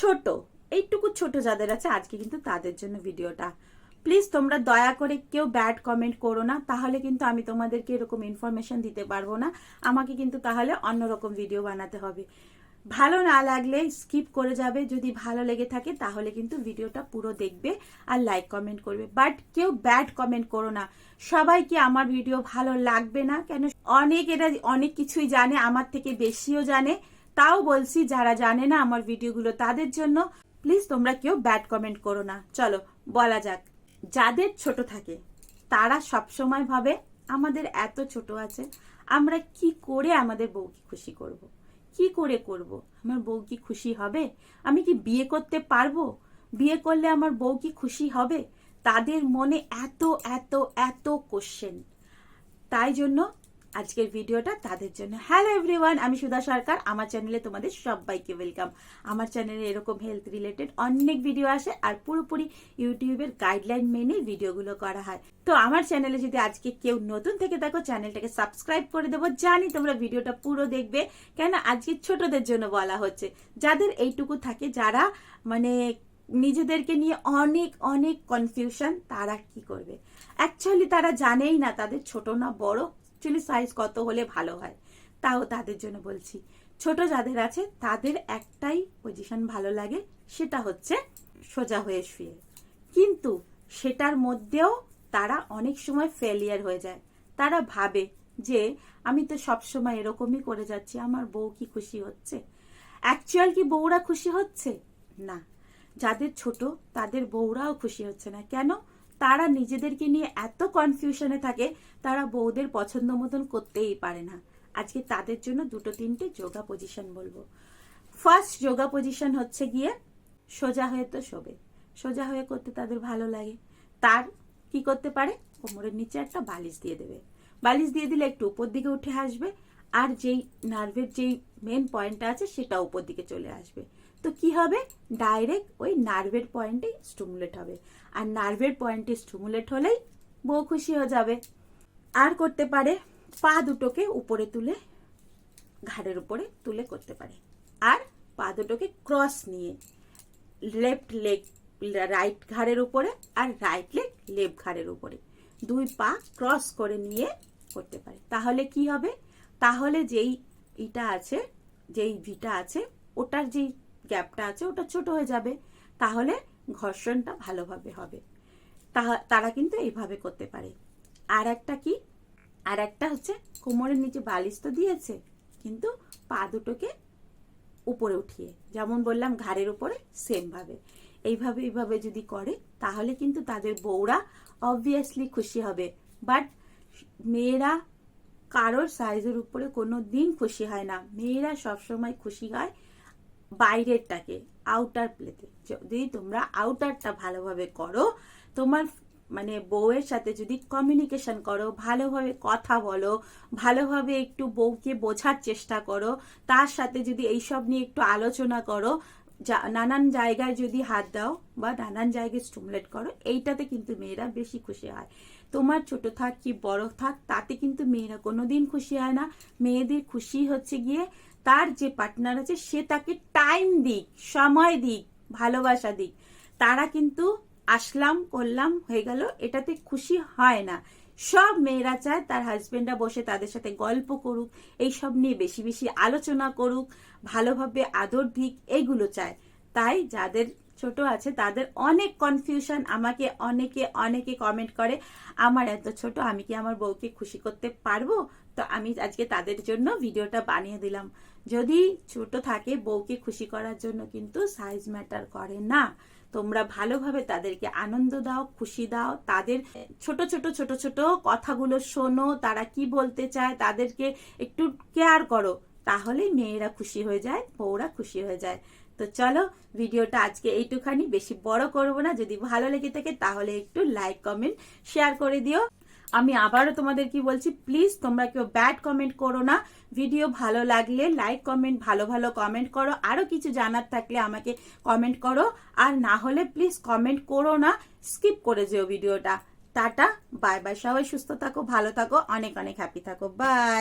ছোট, এইটুকু ছোট যাদের আছে আজকে কিন্তু তাদের জন্য ভিডিওটা। প্লিজ তোমরা দয়া করে কেউ ব্যাড কমেন্ট করো না, তাহলে কিন্তু আমি তোমাদেরকে এরকম ইনফরমেশন দিতে পারব না। আমাকে কিন্তু তাহলে অন্যরকম ভিডিও বানাতে হবে। ভালো না লাগলে স্কিপ করে যাবে, যদি ভালো লেগে থাকে তাহলে কিন্তু ভিডিওটা পুরো দেখবে আর লাইক কমেন্ট করবে। বাট কেউ ব্যাড কমেন্ট করো না। সবাই কি আমার ভিডিও ভালো লাগবে না? কেন? অনেক এরা অনেক কিছুই জানে, আমার থেকে বেশিও জানে। তাও বলছি, যারা জানে না আমার ভিডিওগুলো তাদের জন্য প্লিজ তোমরা কেউ ব্যাড কমেন্ট করো না। চলো, বলা যাক, যাদের ছোট থাকে, তারা সবসময় ভাবে, আমাদের এত ছোট আছে, আমরা কি করে আমাদের বউকে খুশি করব। কি করে করব। আমার বউ কি খুশি হবে? আমি কি বিয়ে করতে পারব? বিয়ে করলে আমার বউ কি খুশি হবে? তাদের মনে এত এত এত কোশ্চেন তাই জন্য আজকের ভিডিওটা তাদের জন্য। হ্যালো এভরিওয়ান আমি সুধা সরকার। আমার চ্যানেলে তোমাদের সবাইকে ওয়েলকাম আমার চ্যানেলে এরকম হেলথ রিলেটেড অনেক ভিডিও আসে আর পুরোপুরি ইউটিউবের গাইডলাইন মেনে ভিডিওগুলো করা হয়। তো আমার চ্যানেলে যদি আজকে কেউ নতুন থেকে দেখো চ্যানেলটাকে সাবস্ক্রাইব করে দেবো। জানি তোমরা ভিডিওটা পুরো দেখবে কেন আজকে ছোটদের জন্য বলা হচ্ছে। যাদের এইটুকু থাকে, যারা মানে নিজেদেরকে নিয়ে অনেক অনেক কনফিউশন তারা কি করবে? অ্যাকচুয়ালি তারা জানেই না, তাদের ছোট না, বড় অ্যাকচুয়ালি সাইজ কত হলে ভালো হয়, তাও তাদের জন্য বলছি। ছোট যাদের আছে, তাদের একটাই পজিশন ভালো লাগে, সেটা হচ্ছে সোজা হয়ে শুয়ে। কিন্তু সেটার মধ্যেও তারা অনেক সময় ফেলিয়ার হয়ে যায়। তারা ভাবে যে, আমি তো সবসময় এরকমই করে যাচ্ছি, আমার বউ কি খুশি হচ্ছে? অ্যাকচুয়াল কি বউরা খুশি হচ্ছে? না। যাদের ছোট, তাদের বউরাও খুশি হচ্ছে না। কেন? তারা নিজেদেরকে নিয়ে এত কনফিউশনে থাকে, তারা বউদের পছন্দ মতন করতেই পারে না। আজকে তাদের জন্য দুটো তিনটে যোগা পজিশন বলব। ফার্স্ট যোগা পজিশন হচ্ছে গিয়ে সোজা হয়ে তো শোবে। সোজা হয়ে করতে তাদের ভালো লাগে। তার কি করতে পারে? কোমরের নিচে একটা বালিশ দিয়ে দেবে। বালিশ দিয়ে দিলে একটু উপর দিকে উঠে আসবে, আর যেই নার্ভের যেই মেন পয়েন্টটা আছে সেটা উপর দিকে চলে আসবে। তো কি হবে? ডাইরেক্ট ওই নার্ভের পয়েন্টে স্টুমুলেট হবে। আর নার্ভের পয়েন্টে স্টুমুলেট হলেই বউ খুশি হয়ে যাবে। আর করতে পারে, পা দুটোকে উপরে তুলে, ঘাড়ের উপরে তুলে করতে পারে। আর পা দুটোকে ক্রস নিয়ে লেফট লেগ রাইট ঘাড়ের উপরে আর রাইট লেগ লেফট ঘাড়ের উপরে। দুই পা ক্রস করে নিয়ে করতে পারে। তাহলে কি হবে? তাহলে যেই ইটা আছে, যেই ভিটা আছে, ওটার যেই গ্যাপটা আছে, ওটা ছোট হয়ে যাবে। তাহলে ঘর্ষণটা ভালোভাবে হবে। তারা কিন্তু এইভাবে করতে পারে। আর একটা কি? আর একটা হচ্ছে কোমরের নিচে বালিশ তো দিয়েছে, কিন্তু পা দুটোকে উপরে উঠিয়ে। যেমন বললাম, ঘাড়ের উপরে সেমভাবে এইভাবে এইভাবে যদি করে, তাহলে কিন্তু তাদের বউরা অবভিয়াসলি খুশি হবে। বাট মেয়েরা কারোর সাইজের উপরে কোনো দিন খুশি হয় না। মেয়েরা সবসময় খুশি হয় বাইরেরটাকে আউটার প্লেতে যদি তোমরা আউটারটা ভালোভাবে করো, তোমার মানে বউয়ের সাথে যদি কমিউনিকেশন করো, ভালোভাবে কথা বলো, ভালোভাবে একটু বউকে বোঝার চেষ্টা করো, তার সাথে যদি এইসব নিয়ে একটু আলোচনা করো নানান জায়গায় যদি হাত দাও বা নানান জায়গায় স্টুমলেট করো, এইটাতে কিন্তু মেয়েরা বেশি খুশি হয়। তোমার ছোট থাক কি বড় থাক, তাতে কিন্তু মেয়েরা কোনো দিন খুশি হয় না। মেয়েদের খুশি হচ্ছে গিয়ে তার যে পার্টনার আছে, সে তাকে টাইম দিক, সময় দিক, ভালোবাসা দিক। তারা কিন্তু আসলাম, করলাম, হয়ে গেল। এটাতে খুশি হয় না। সব মেয়েরা চায় তার হাজবেন্ডরা বসে তাদের সাথে গল্প করুক এইসব নিয়ে বেশি বেশি আলোচনা করুক, ভালোভাবে আদর দিক এইগুলো চায়। তাই যাদের ছোট আছে তাদের অনেক কনফিউশন আমাকে অনেকে অনেকে কমেন্ট করে, আমার এত ছোট, আমি কি আমার বউকে খুশি করতে পারব? তো আমি আজকে তাদের জন্য ভিডিওটা বানিয়ে দিলাম। যদি ছোট থাকে বউকে খুশি করার জন্য কিন্তু সাইজ ম্যাটার করে না। তোমরা ভালোভাবে তাদেরকে আনন্দ দাও, খুশি দাও। তাদের ছোট ছোট ছোট ছোট কথাগুলো শোনো, তারা কি বলতে চায়, তাদেরকে একটু কেয়ার করো। তাহলে মেয়েরা খুশি হয়ে যায়, বউরা খুশি হয়ে যায়। তো চলো, ভিডিওটা আজকে এইটুখানি। বেশি বড় করব না। যদি ভালো লেগে থাকে, তাহলে একটু লাইক কমেন্ট শেয়ার করে দিও। আমি আবারও তোমাদের কি বলছি প্লিজ তোমরা কেউ ব্যাড কমেন্ট করো না। ভিডিও ভালো লাগলে লাইক কমেন্ট ভালো ভালো কমেন্ট করো। আরও কিছু জানার থাকলে আমাকে কমেন্ট করো। আর না হলে প্লিজ কমেন্ট করো না স্কিপ করে যেও ভিডিওটা টাটা বাই বাই সবাই সুস্থ থাকো, ভালো থাকো, অনেক অনেক হ্যাপি থাকো। বাই